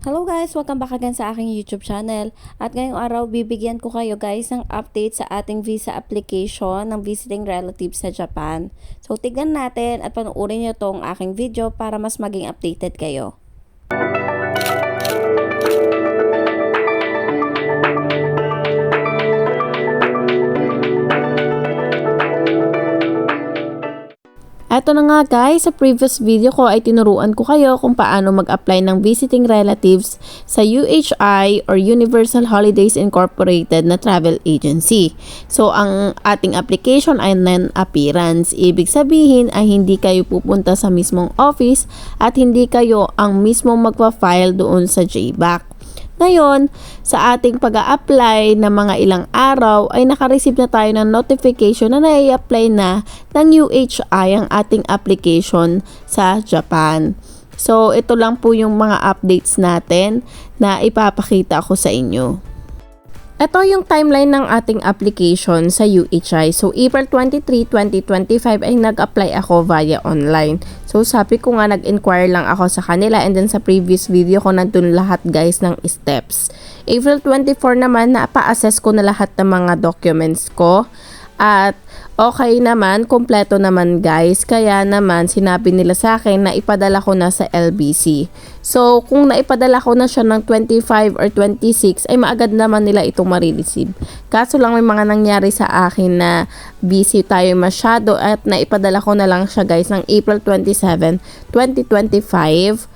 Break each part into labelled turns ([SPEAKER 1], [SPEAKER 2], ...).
[SPEAKER 1] Hello guys! Welcome back again sa aking YouTube channel. At ngayong araw, bibigyan ko kayo guys ng update sa ating visa application ng visiting relatives sa Japan. So, tignan natin at panuorin nyo tong aking video para mas maging updated kayo. Eto na nga guys, sa previous video ko ay tinuruan ko kayo kung paano mag-apply ng visiting relatives sa UHI or Universal Holidays Incorporated na travel agency. So ang ating application ay non-appearance. Ibig sabihin ay hindi kayo pupunta sa mismong office at hindi kayo ang mismong magpa-file doon sa JBAC. Ngayon, sa ating pag apply na mga ilang araw ay nakareceive na tayo ng notification na nai-apply na ng UHI ang ating application sa Japan. So, ito lang po yung mga updates natin na ipapakita ko sa inyo. Ito yung timeline ng ating application sa UHI. So, April 23, 2025 ay nag-apply ako via online. So, sabi ko nga nag-inquire lang ako sa kanila and then sa previous video ko nandun lahat guys ng steps. April 24 naman, napa-assess ko na lahat ng mga documents ko. At okay naman, kompleto naman guys. Kaya naman sinabi nila sa akin na ipadala ko na sa LBC. So kung naipadala ko na siya ng 25 or 26 ay maagad naman nila itong marireceive. Kaso lang may mga nangyari sa akin na busy tayo masyado at naipadala ko na lang siya guys ng April 27, 2025.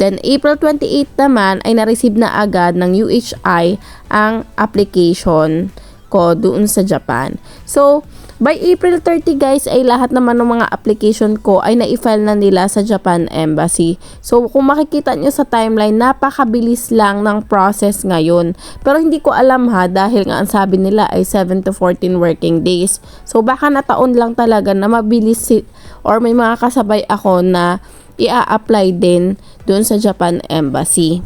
[SPEAKER 1] Then, April 28 naman ay na-receive na agad ng UHI ang application ko doon sa Japan. So, by April 30 guys ay lahat naman ng mga application ko ay na-file na nila sa Japan Embassy. So, kung makikita nyo sa timeline, napakabilis lang ng process ngayon. Pero hindi ko alam ha dahil nga ang sabi nila ay 7 to 14 working days. So, baka nataon lang talaga na mabilis si or may mga kasabay ako na i-apply din doon sa Japan Embassy.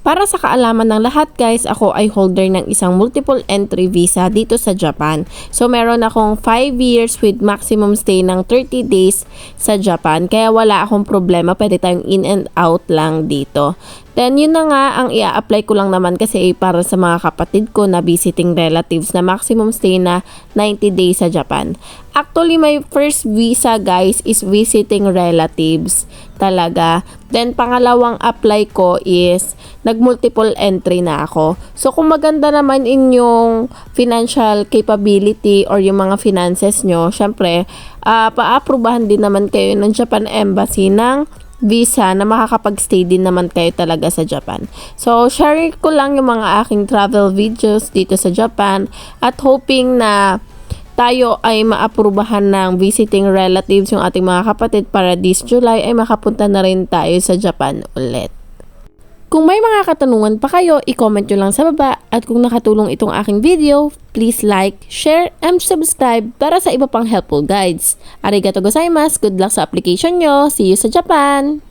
[SPEAKER 1] Para sa kaalaman ng lahat guys, ako ay holder ng isang multiple entry visa dito sa Japan. So meron akong 5 years with maximum stay ng 30 days sa Japan. Kaya wala akong problema, pwede tayong in and out lang dito. Then yun na nga, ang i-apply ko lang naman kasi para sa mga kapatid ko na visiting relatives na maximum stay na 90 days sa Japan. Actually, my first visa guys is visiting relatives talaga. Then pangalawang apply ko is nag-multiple entry na ako. So kung maganda naman inyong financial capability or yung mga finances nyo, syempre, uh, pa-aprobahan din naman kayo ng Japan Embassy ng visa na makakapag-stay din naman kayo talaga sa Japan. So, share ko lang yung mga aking travel videos dito sa Japan at hoping na tayo ay maaprubahan ng visiting relatives yung ating mga kapatid para this July ay makapunta na rin tayo sa Japan ulit. Kung may mga katanungan pa kayo, i-comment nyo lang sa baba. At kung nakatulong itong aking video, please like, share, and subscribe para sa iba pang helpful guides. Arigato gozaimasu! Good luck sa application nyo! See you sa Japan!